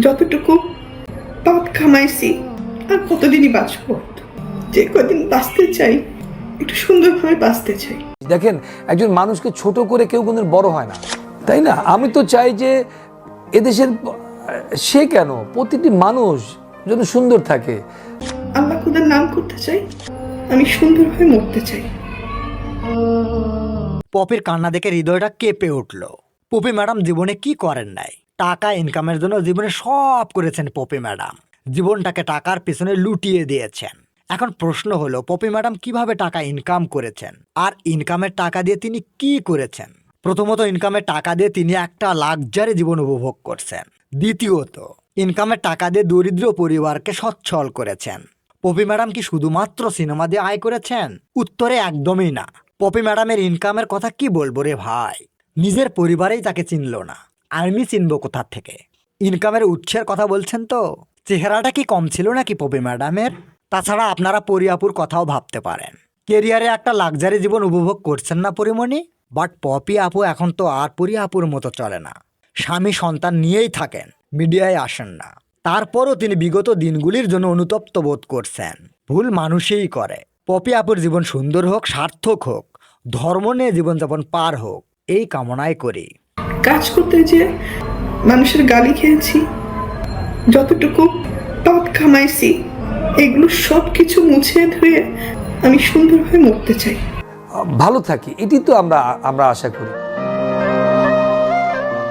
যতটুকু পাপ খামাইছি আর কতদিনই বাঁচব? যে কদিন বাঁচতে চাই একটু সুন্দরভাবে বাঁচতে চাই। দেখেন একজন মানুষকে ছোট করে কেউ কোনদিন বড় হয় না। তাই না? আমি তো চাই যে এদেশের সে কেন? প্রতিটি মানুষ যেন সুন্দর থাকে। আল্লাহ খুদার নাম করতে চাই? আমি সুন্দরভাবে মরতে চাই। পপির কান্না দেখে হৃদয়টা কেঁপে উঠল। পপি ম্যাডাম জীবনে কি করেন নাই? টাকা ইনকামের জন্য জীবনে সব করেছেন পপি ম্যাডাম। জীবনটাকে টাকার পিছনে লুটিয়ে দিয়েছেন। এখন প্রশ্ন হলো, পপি ম্যাডাম কীভাবে টাকা ইনকাম করেছেন? আর ইনকামের টাকা দিয়ে তিনি কি করেছেন? প্রথমত ইনকামের টাকা দিয়ে তিনি একটা লাক্সারি জীবন উপভোগ করছেন। দ্বিতীয়ত ইনকামের টাকা দিয়ে দরিদ্র পরিবারকে সচ্ছল করেছেন। পপি ম্যাডাম কি শুধুমাত্র সিনেমা দিয়ে আয় করেছেন? উত্তরে একদমই না। পপি ম্যাডামের ইনকামের কথা কি বলব রে ভাই? নিজের পরিবারেই তাকে চিনল না। আমি চিনব কোথা থেকে? ইনকামের উৎসের কথা বলছেন তো? চেহারাটা কি কম ছিল নাকি পপি ম্যাডামের? তাছাড়া আপনারা পরিয়াপুর কথাও ভাবতে পারেন। কেরিয়ারে একটা লাক্সারি জীবন উপভোগ করছেন না পরিমণি? বাট পপি আপু এখন তো আর পরিয়াপুর মতো চলে না। স্বামী সন্তান নিয়েই থাকেন, মিডিয়ায় আসেন না। তারপরও তিনি বিগত দিনগুলির জন্য অনুতপ্ত বোধ করছেন। ভুল মানুষেই করে। পপি আপুর জীবন সুন্দর হোক, সার্থক হোক, ধর্ম নিয়ে জীবনযাপন পার হোক, এই কামনায় করি। কাজ করতে যে মানুষের গালি খেয়েছি, যতটুকু পাপ খামাইছি এগুলো সব কিছু মুছে ধুয়ে আমি সুন্দরভাবে মরতে চাই। ভালো থাকি, এটি তো আমরা আমরা আশা করি।